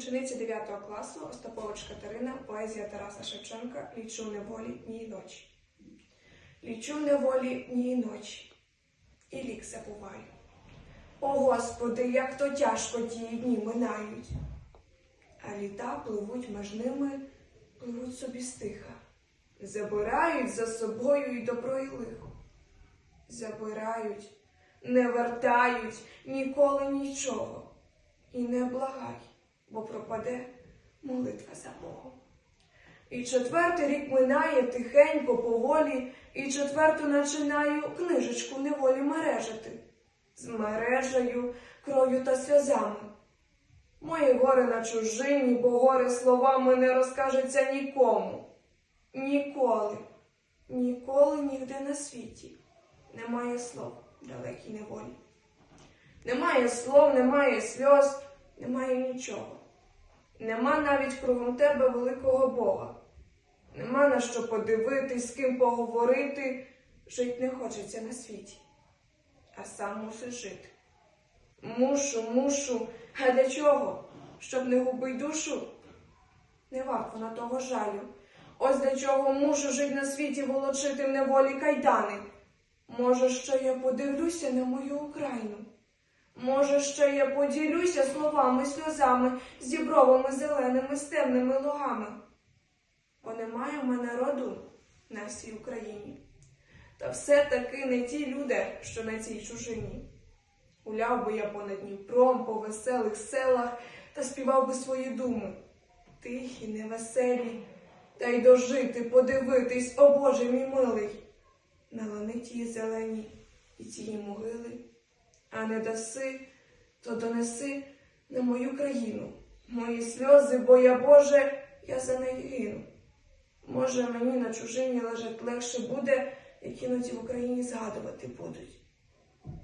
Учениця 9 класу Остапович Катерина, поезія Тараса Шевченка Лічу неволі дні й ночі. Лічу неволі дні й ночі, і лік забуваю. О Господи, як то тяжко ті дні минають. А літа пливуть між ними, пливуть собі стиха, забирають за собою і добро і лихо. Забирають, не вертають ніколи нічого. І не благай, бо пропаде молитва за Богом. І четвертий рік минає тихенько, поволі, і четверту начинаю книжечку неволі мережити. З мережею, крою та сльозами. Моє горе на чужині, бо горе словами не розкажеться нікому. Ніколи, ніколи нігде на світі немає слов далекій неволі. Немає слов, немає сльоз, немає нічого. Нема навіть кругом тебе великого Бога. Нема на що подивитись, з ким поговорити. Жить не хочеться на світі, а сам мусиш жити. Мушу, мушу. А для чого? Щоб не губить душу? Не варто на того жалю. Ось для чого мушу жить на світі, волочити в неволі кайдани. Може, ще я подивлюся на мою Україну. Може, ще я поділюся словами, сльозами, з дібровими зеленими стемними лугами. Бо немає в мене роду на всій Україні. Та все-таки не ті люди, що на цій чужині. Гуляв би я понад Дніпром по веселих селах та співав би свої думи. Тихі, невеселі, та й дожити, подивитись, о Боже мій милий, на лани зелені і тії могили а не даси, то донеси на мою країну. Мої сльози, бо я Боже, я за неї гину. Може, мені на чужині лежать легше буде, як іноді в Україні згадувати будуть.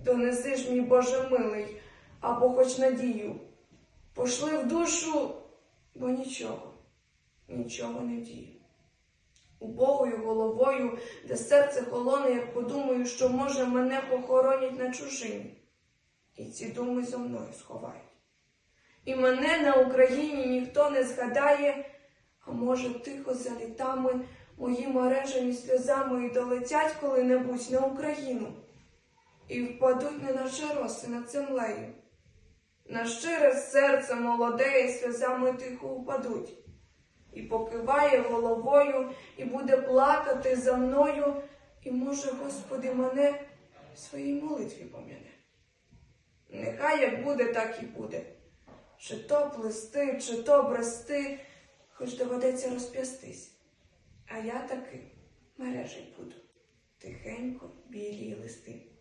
Донеси ж, мій Боже милий, або хоч надію. Пошли в душу, бо нічого, нічого не дію. Убогою головою, де серце холоне, як подумаю, що, може, мене похоронять на чужині і ці думи зо мною сховають. І мене на Україні ніхто не згадає, а може, тихо за літами мої мережені сльозами і долетять коли-небудь на Україну, і впадуть, неначе роси над землею. На щире серце молоде і сльозами тихо упадуть, і покиває головою, і буде плакати за мною, і може, Господи, мене в своїй молитві пом'яне. Нехай як буде, так і буде. Чи то плести, чи то брести, хоч доведеться розп'ястись. А я таки мережей буду, тихенько білі листи.